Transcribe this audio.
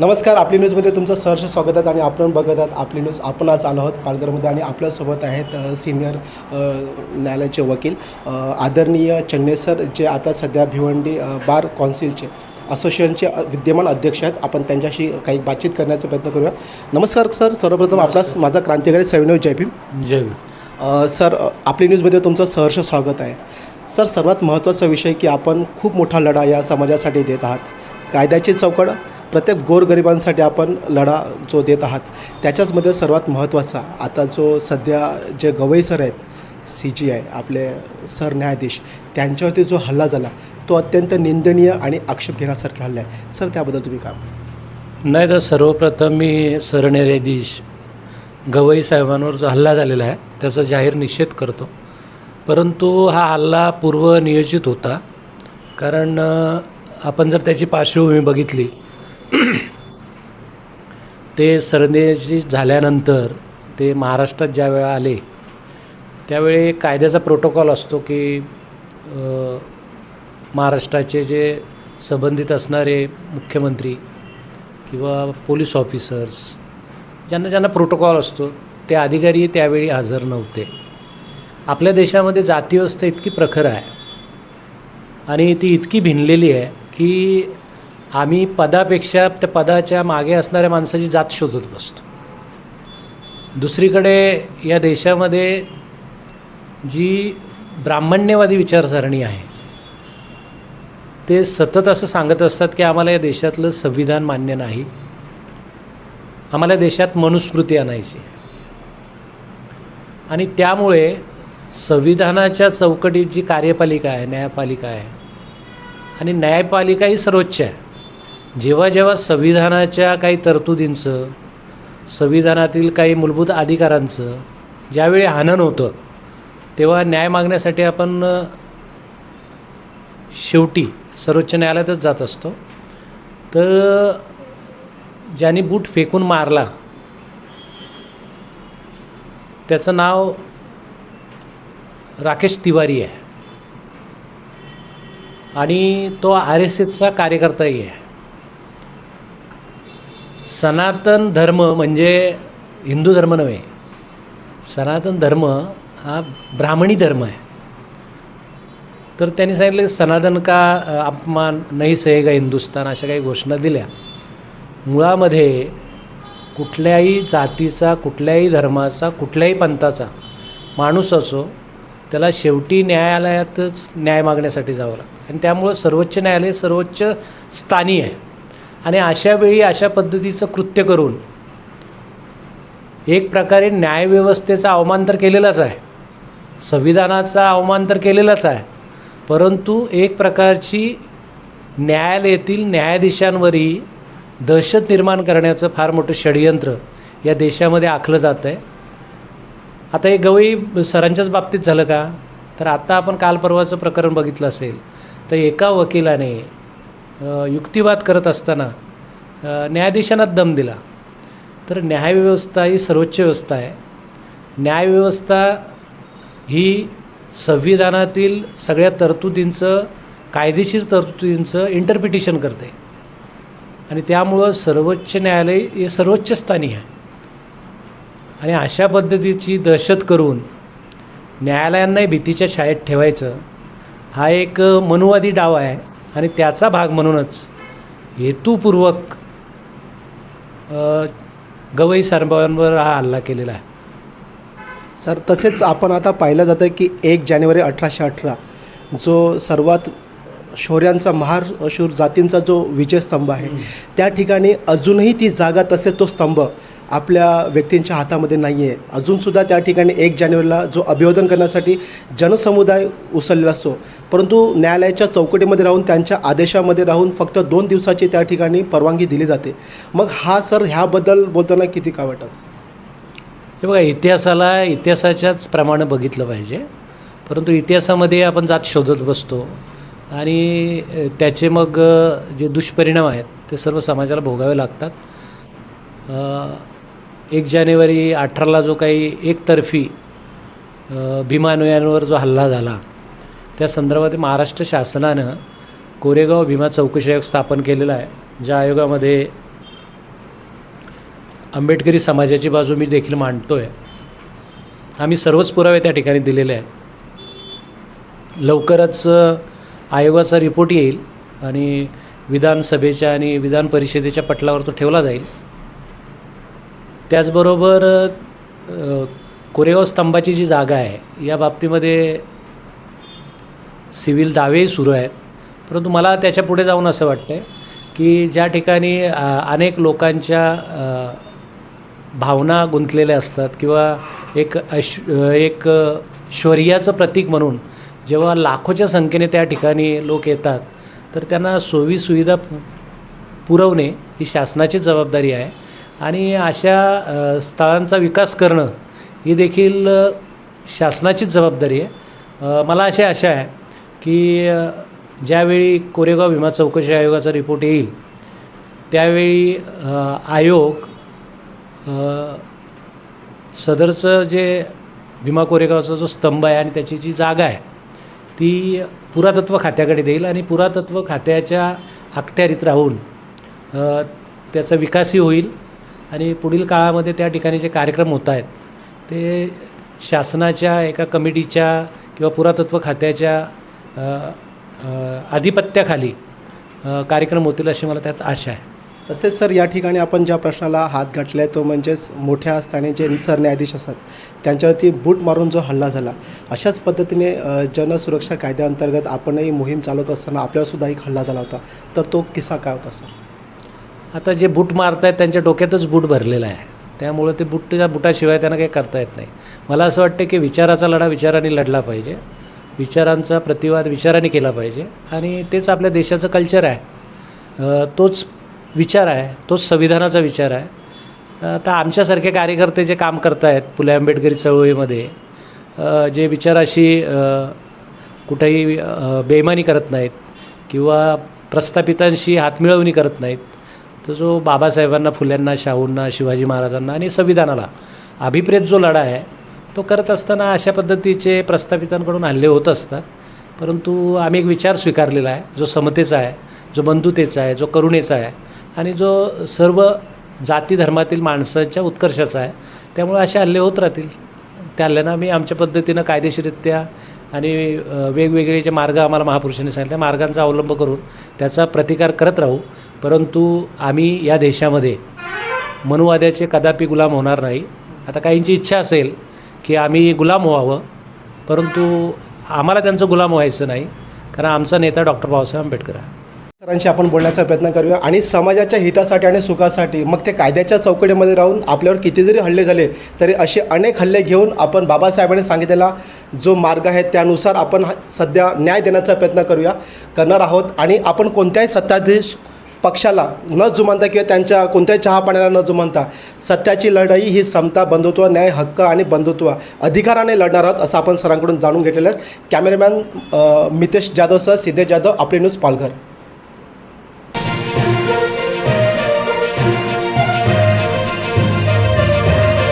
नमस्कार आपली न्यूजमध्ये तुमचं सहर्ष स्वागत आहे आणि आपण बघत आहात आपली न्यूज. आपण आज आलो आहोत पालघरमध्ये आणि आपल्यासोबत आहेत सिनियर न्यायालयाचे वकील आदरणीय चन्ने सर जे आता सध्या भिवंडी बार कौन्सिलचे असोसिएशनचे विद्यमान अध्यक्ष आहेत. आपण त्यांच्याशी काही बातचीत करण्याचा प्रयत्न करूया. नमस्कार सर सर्वप्रथम आपलाच माझा क्रांतिकारी सविनय जय भीम. जय सर आपली न्यूजमध्ये तुमचं सहर्ष स्वागत आहे. सर सर्वात महत्त्वाचा विषय की आपण खूप मोठा लढा या समाजासाठी देत आहात. कायद्याची चौकड प्रत्येक गोरगरिबांसाठी आपण लढा जो देत आहात त्याच्याचमध्ये सर्वात महत्त्वाचा आता जो सध्या जे गवई सर आहेत सी जी आय आपले सरन्यायाधीश त्यांच्यावरती जो हल्ला झाला तो अत्यंत निंदनीय आणि आक्षेप घेण्यासारखा हल्ला आहे. सर त्याबद्दल तुम्ही काय नाही तर सर्वप्रथम मी सरन्यायाधीश गवई साहेबांवर जो हल्ला झालेला आहे त्याचा जाहीर निषेध करतो. परंतु हा हल्ला पूर्वनियोजित होता कारण आपण जर त्याची पार्श्वभूमी बघितली ते सरन्यायाधीश झाल्यानंतर ते महाराष्ट्रात ज्या वेळा आले त्यावेळी कायद्याचा प्रोटोकॉल असतो की महाराष्ट्राचे जे संबंधित असणारे मुख्यमंत्री किंवा पोलीस ऑफिसर्स ज्यांना ज्यांना प्रोटोकॉल असतो ते अधिकारी त्यावेळी हजर नव्हते. आपल्या देशामध्ये जातीव्यवस्था इतकी प्रखर आहे आणि ती इतकी भिनलेली आहे की आम्ही पदापेक्षा त्या पदाच्या मागे असणाऱ्या माणसाची जात शोधत बसतो. दुसरीकडे या देशामध्ये जी ब्राह्मण्यवादी विचारसरणी आहे ते सतत असं सांगत असतात की आम्हाला या देशातलं संविधान मान्य नाही. आम्हाला देशात मनुस्मृती आणायची आणि त्यामुळे संविधानाच्या चौकटीत जी कार्यपालिका आहे न्यायपालिका आहे आणि न्यायपालिका ही सर्वोच्च आहे. जेव्हा जेव्हा संविधानाच्या काही तरतुदींचं संविधानातील काही मूलभूत अधिकारांचं ज्यावेळी हनन होतं तेव्हा न्याय मागण्यासाठी आपण शेवटी सर्वोच्च न्यायालयातच जात असतो. तर ज्यांनी बूट फेकून मारला त्याचं नाव राकेश तिवारी आहे. आणि तो आर एस एसचा कार्यकर्ताही आहे. सनातन धर्म म्हणजे हिंदू धर्म नव्हे. सनातन धर्म हा ब्राह्मणी धर्म आहे. तर त्यांनी सांगितलं सनातन का अपमान नाही सहेगा हिंदुस्तान अशा काही घोषणा दिल्या. मुळामध्ये कुठल्याही जातीचा कुठल्याही धर्माचा कुठल्याही पंथाचा माणूस असो त्याला शेवटी न्यायालयातच न्याय मागण्यासाठी जावं लागतं. आणि त्यामुळं सर्वोच्च न्यायालय सर्वोच्च स्थानी आहे. आणि अशावेळी अशा पद्धतीचं कृत्य करून एक प्रकारे न्यायव्यवस्थेचा अवमान तर केलेलाच आहे. संविधानाचा अवमान तर केलेलाच आहे. परंतु एक प्रकारची न्यायालयातील न्यायाधीशांवरही दहशत निर्माण करण्याचं फार मोठं षडयंत्र या देशामध्ये आखलं जातं आहे. आता हे गवई सरांच्याच बाबतीत झालं का? तर आता आपण काल परवाचं प्रकरण बघितलं असेल तर एका वकिलाने युक्तिवाद करत असताना न्यायाधीशांनाच दम दिला. तर न्यायव्यवस्था ही सर्वोच्च व्यवस्था आहे. न्यायव्यवस्था ही संविधानातील सगळ्या तरतुदींचं कायदेशीर तरतुदींचं इंटरप्रिटेशन करते. आणि त्यामुळं सर्वोच्च न्यायालय हे सर्वोच्च स्थानी आहे. आणि अशा पद्धतीची दहशत करून न्यायालयांनाही भीतीच्या शाळेत ठेवायचं हा एक मनुवादी डाव आहे. आणि त्याचा भाग म्हणूनच हेतुपूर्वक गवई सरबांवर हा हल्ला केलेला आहे. सर तसेच आपण आता पाहिलं जातं की एक जानेवारी अठराशे अठरा जो सर्वात शौर्यांचा महार शूर जातींचा जो विजयस्तंभ आहे त्या ठिकाणी अजूनही ती जागा तसेच तो स्तंभ आपल्या व्यक्तींच्या हातामध्ये नाही आहे अजूनसुद्धा त्या ठिकाणी एक जानेवारीला जो अभिवादन करण्यासाठी जनसमुदाय उसरलेला असतो. परंतु न्यायालयाच्या चौकटीमध्ये राहून त्यांच्या आदेशामध्ये राहून फक्त दोन दिवसाची त्या ठिकाणी परवानगी दिली जाते. मग हा सर ह्याबद्दल बोलताना किती का वाटत? हे बघा इतिहासाला इतिहासाच्याच प्रमाणे बघितलं पाहिजे. परंतु इतिहासामध्ये आपण जात शोधत बसतो. आणि त्याचे मग जे दुष्परिणाम आहेत ते सर्व समाजाला भोगावे लागतात. एक जानेवारी अठराला जो काही एकतर्फी भीमानुयांवर जो हल्ला झाला त्या संदर्भात महाराष्ट्र शासनानं कोरेगाव भीमा चौकशी आयोग स्थापन केलेला आहे ज्या आयोगामध्ये आंबेडकरी समाजाची बाजू मी देखील मांडतो आहे आम्ही सर्वच पुरावे त्या ठिकाणी दिलेले आहेत. लवकरच आयोगाचा रिपोर्ट येईल आणि विधानसभेच्या आणि विधान परिषदेच्या पटलावर तो ठेवला जाईल. त्याचबरोबर कोरेगाव स्तंभाची जी जागा आहे या बाबतीमध्ये सिव्हिल दावेही सुरू आहेत. परंतु मला त्याच्या पुढे जाऊन असं वाटतं आहे की ज्या ठिकाणी अनेक लोकांच्या भावना गुंतलेल्या असतात किंवा एक अश एक शौर्याचं प्रतीक म्हणून जेव्हा लाखोच्या संख्येने त्या ठिकाणी लोक येतात तर त्यांना सोयी सुविधा पु पुरवणे ही शासनाची जबाबदारी आहे. आणि अशा स्थळांचा विकास करणं ही देखील शासनाचीच जबाबदारी आहे. मला अशी आशा आहे की ज्यावेळी कोरेगाव विमा चौकशी आयोगाचा रिपोर्ट येईल त्यावेळी आयोग सदरचं जे भीमा कोरेगावचा जो स्तंभ आहे आणि त्याची जी जागा आहे ती पुरातत्व खात्याकडे देईल आणि पुरातत्व खात्याच्या अखत्यारीत राहून त्याचा विकासही होईल. आणि पुढील काळामध्ये त्या ठिकाणी जे कार्यक्रम होत आहेत ते शासनाच्या एका कमिटीच्या किंवा पुरातत्व खात्याच्या आधिपत्याखाली कार्यक्रम होतील अशी मला त्यात आशा आहे. तसेच सर या ठिकाणी आपण ज्या प्रश्नाला हात घातला आहे तो म्हणजेच मोठ्या असताना जे सरन्यायाधीश असतात त्यांच्यावरती बूट मारून जो हल्ला झाला अशाच पद्धतीने जनसुरक्षा कायद्याअंतर्गत आपणही मोहीम चालवत असताना आपल्यावरसुद्धा एक हल्ला झाला होता तर तो किस्सा काय होता सर? आता जे बूट मारत आहेत त्यांच्या डोक्यातच बूट भरलेला आहे. त्यामुळं ते बूट त्या बुटाशिवाय त्यांना काही करता येत नाही. मला असं वाटतं की विचाराचा लढा विचाराने लढला पाहिजे. विचारांचा प्रतिवाद विचाराने केला पाहिजे. आणि तेच आपल्या देशाचं कल्चर आहे. तोच विचार आहे. तोच संविधानाचा विचार आहे. आता आमच्यासारखे कार्यकर्ते जे काम करत आहेत फुले आंबेडकरी चळवळीमध्ये जे विचाराशी कुठेही बेमानी बेईमानी करत नाहीत किंवा प्रस्थापितांशी हातमिळवणी करत नाहीत तर जो बाबासाहेबांना फुल्यांना शाहूंना शिवाजी महाराजांना आणि संविधानाला अभिप्रेत जो लढा आहे तो करत असताना अशा पद्धतीचे प्रस्थापितांकडून हल्ले होत असतात. परंतु आम्ही एक विचार स्वीकारलेला आहे जो समतेचा आहे जो बंधुतेचा आहे जो करुणेचा आहे आणि जो सर्व जाती धर्मातील माणसाच्या उत्कर्षाचा आहे त्यामुळे असे हल्ले होत राहतील. त्या हल्ल्यांना आम्ही आमच्या पद्धतीनं कायदेशीररित्या आणि वेगवेगळे जे मार्ग आम्हाला महापुरुषांनी सांगितले मार्गांचा अवलंब करून त्याचा प्रतिकार करत राहू. परंतु आम्ही या देशामध्ये मनुवाद्याचे कदापि गुलाम होणार नाही. आता काहींची इच्छा असेल की आम्ही गुलाम व्हावं परंतु आम्हाला त्यांचं गुलाम व्हायचं नाही कारण आमचा नेता डॉक्टर बाबासाहेब आंबेडकर आहे. सरांशी आपण बोलण्याचा प्रयत्न करूया. आणि समाजाच्या हितासाठी आणि सुखासाठी मग ते कायद्याच्या चौकटीमध्ये राहून आपल्यावर किती जरी हल्ले झाले तरी असे अनेक हल्ले घेऊन आपण बाबासाहेबांनी सांगितलेला जो मार्ग आहे त्यानुसार आपण सध्या न्याय देण्याचा प्रयत्न करूया. करणार आहोत. आणि आपण कोणत्याही सत्ताधीश पक्षाला न जुमानता किंवा त्यांच्या कोणत्याही चहापाण्याला न जुमानता सत्याची लढाई ही समता बंधुत्व न्याय हक्क आणि बंधुत्व अधिकाराने लढणार आहोत असं आपण सरांकडून जाणून घेतलेलं आहे. कॅमेरामॅन मितेश जाधवसह सिद्धेश जाधव आपले न्यूज पालघर.